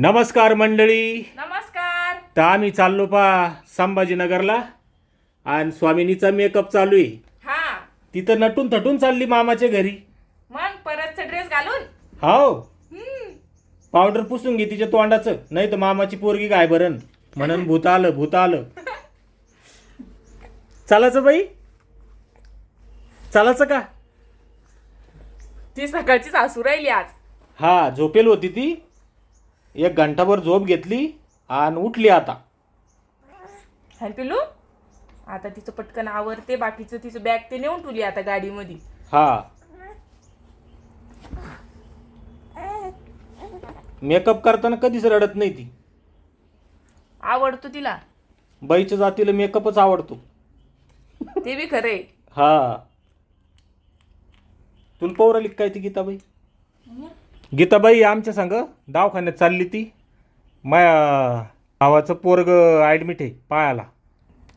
नमस्कार मंडळी. नमस्कार. तर आम्ही चाललो पा संभाजीनगरला. आणि स्वामिनीचा मेकअप चालू आहे. हा. तिथं नटून थटून चालली मामाच्या घरी. मग परतचा ड्रेस घालून? हो हम्म. पावडर पुसून घे तिच्या तोंडाचं. नाही तर मामाची पोरगी काय बरं म्हणून भूत आलं भूत आलं. चालायचं बाई? चालायचं का? ती सकाळची सासू राहिली आज. हा झोपेल होती ती. एक घंटाभर झोप घेतली आणि उठली आता. हाय पिलू आता तिचं पटकन आवरते बाकीचं तिचं बॅग ते नेऊन ठेवली आता गाडीमध्ये. हा. मेकअप करताना कधीच रडत नाही ती. आवडतो तिला. बाईच्या जातीला मेकअपच आवडतो. ते बी खरे हा. तुला पौरालिक काय ती गीताबाई? गीताबाई आमच्या संग दवाखान्यात चालली ती. माया भावाचं पोरग ॲडमिट आहे पायाला.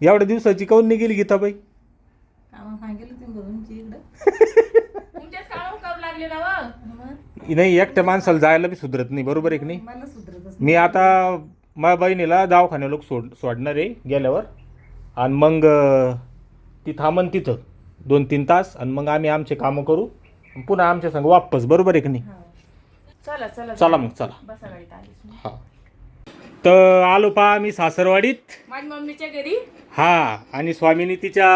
एवढ्या दिवसाची काऊन नाही गेली गीताबाई? कामं सांगितलं तुम्ही तुमची इकडं. तुमच्याच काम करू लागले ना व? नाही एकट्या माणसाला जायला बी सुधरत नाही बरोबर आहे की नाही? मला सुधरतच मी आता माझ्या बहिणीला दवाखान्या लोक सोड सोडणार आहे गेल्यावर. आणि मग ती थांबन तिथं दोन तीन तास आणि मग आम्ही आमचे कामं करू. पुन्हा आमच्या संग वापस बरोबर आहे की नाही? चला चला चला मग चला. बसा गाडीत आलीस हा. तर आलो पहा आम्ही सासरवाडीत. माझ्या मम्मीच्या घरी. हा आणि स्वामीनी तिच्या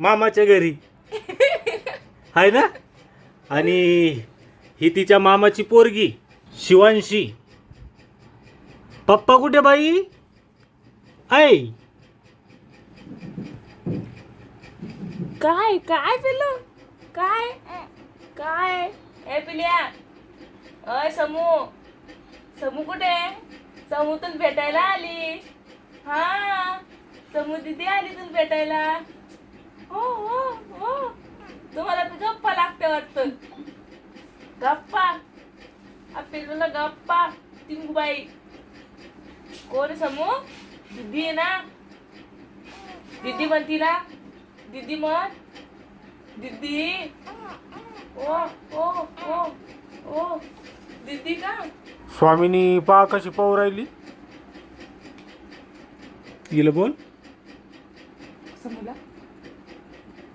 मामाच्या घरी. आहे ना? आणि ही तिच्या मामाची पोरगी शिवांशी. पप्पा कुठे बाई? ऐ. काय काय पिलू काय? काय? ए पिल्या. अय समू. समू कुठे? समू तुला भेटायला आली. हा. समू दिदी आली तुला भेटायला. हो हो हो. तुम्हाला तर गप्पा लागते वाटतं. गप्पा. आपल्याला गप्पा. टिंगूबाई. कोण समू? दिदी आहे ना? दिदी म्हणती ना दीदी म्हण. दिदी. ओ ओ ओ ओ. दीदी का? स्वामीनी पहा कशी पाहू राहिली. गेलं बोल. समूला.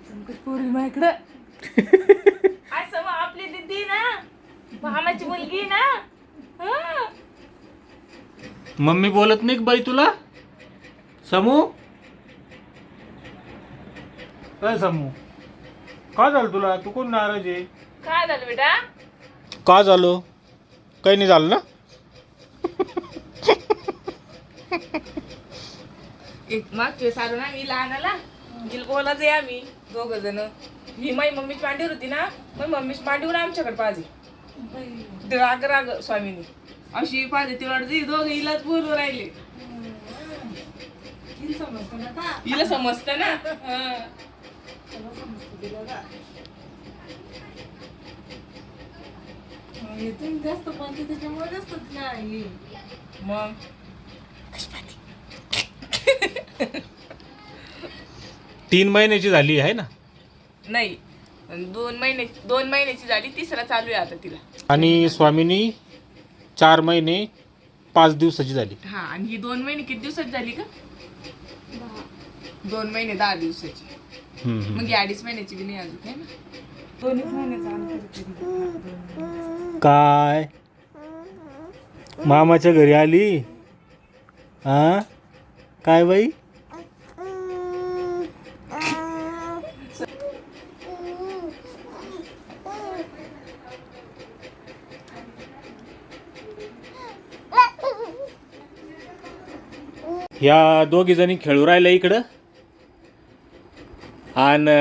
समकच पोरी माझ्याकडं. आज सम आपली दीदी ना? मामाची मुलगी ना? हा. मम्मी बोलत नाही का बाई तुला? समू? काय समू. का झालं तुला? तू कोण नाराज आहे? काय झालं बेटा? का झालं? काही नाही झालं ना? एक मागच्या सारू ना मी लहानाला गिलगोला जे आम्ही दोघ जण. ही माझी मम्मी मांडीवर होती ना मग मम्मीच मांडीवर आमच्याकडे पाहिजे. राग राग स्वामीनी. अशी पाहिजे ती वाटते दोघं हिलाच बोलू राहिले. हिला समजतं ना का हिला समजतं ना हा. सगळं समजतं तिला का मग हे तुम्ही जास्त बोलते त्याच्यामुळे जास्त तिला हे मग तीन महिन्याची झाली आहे ना? नाही दोन महिने दोन महिन्याची झाली तिसरा चालू आहे आता तिला. आणि स्वामीनी चार महिने पाच दिवसाची झाली. हा आणि ही दोन महिने किती दिवसाची झाली का? दोन महिने दहा दिवसाची. हम्म, हम्म. मग ही अडीच महिन्याची बी नाही अजून ना? काय? मामाच्या घरी आली? हा काय बाई? या दोघी जणी खेळू राहिल्या इकडं. आणि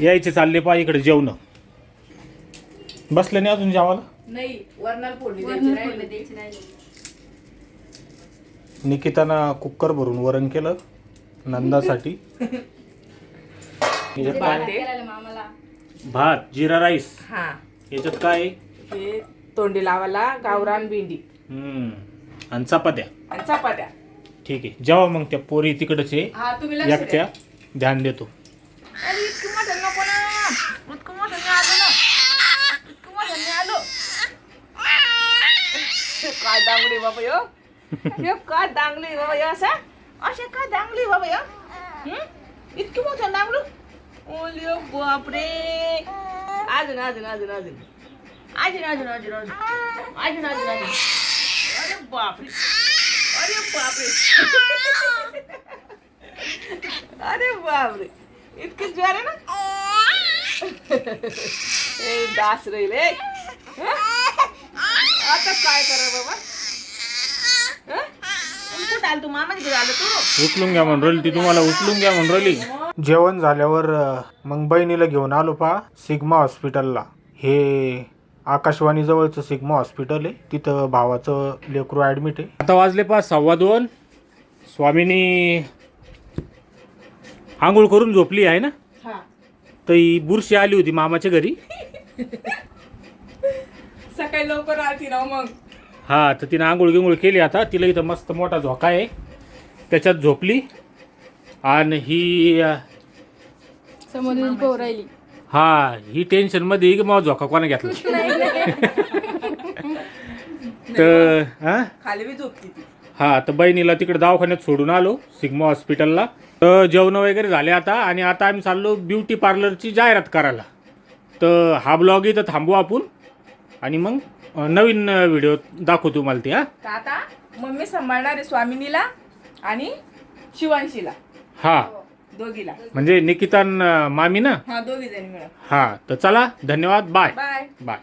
यायचे चालले पा इकडे जेवण. बसले नाही अजून जेवायला? नाही वरणार फोडणी द्यायची राहिली. निकितानं कुकर भरून वरण केलं नंदासाठी. याच्यात भात काय आहे. भात जिरा राईस. हा. याच्यात काय? आहे? हे तोंडी लावायला गावरान भेंडी. हम्म. आणि चपात्या. आणि चपात्या. ठीक आहे जेव्हा मग त्या पोरी तिकडचे. हा तुम्ही लक्ष द्या. एकट्या ध्यान देतो. अरे इतकं मोठं नको ना इतकं मोठं नाही आलो ना इतकं मोठं नाही आलो काय दांगडी बाबा यो? हे काय दांगली बाबा यो असा? असे काय दांगली बाबा यो? हं? इतकी मोठं दांगलू ओलिओ बापरे. अजून अजून अजून अजून. अजून अजून अजून अजून. अजून अजून अजून. अरे बापरे. अरे बापरे. अरे बापरे. इतकी ज्वार आहे ना? ए दास राहील काय करा बाबा? हं? कुठं आलं तू? मामाच्या घरी आलं तू? उचलून घ्या म्हणून राहिली ती तुम्हाला उचलून घ्या म्हणून राहिली. जेवण झाल्यावर अं, मग बहिणीला घेऊन आलो पा सिग्मा हॉस्पिटलला. हे आकाशवाणी जवळचं सिग्मा हॉस्पिटल आहे. तिथं भावाचं लेकरू ॲडमिट आहे. आता वाजले पाच सव्वा दोन. स्वामीनी आंघोळ करून झोपली आहे ना? हा. तर ही बुरशी आली होती मामाच्या घरी. सकाळी लवकर आलती राव मग. हा तर तिनं आंघोळ गिंघोळ केली आता. तिला इथं मस्त मोठा झोका आहे. त्याच्यात झोपली. आणि ही अं, समोर पोर राहिली. हा ही टेन्शनमध्ये की मग झोका कोणा घेतला? तर हा खाली बी झोपती ती. हा तर बहिणीला तिकडे दवाखान्यात सोडून आलो सिग्मा हॉस्पिटलला. तर जेवण वगैरे झाले आता. आणि आता आम्ही चाललो ब्युटी पार्लरची जाहिरात करायला. तर हा ब्लॉग इथं थांबू आपण. आणि मग? नवीन व्हिडिओ दाखवू तुम्हाला ते हा. तर आता मम्मी सांभाळणार आहे स्वामिनीला आणि शिवांशीला. हा. दोघीला. म्हणजे निकिता न मामी ना? हा दोघी जणी मिळून. हा तर चला धन्यवाद बाय. बाय. बाय.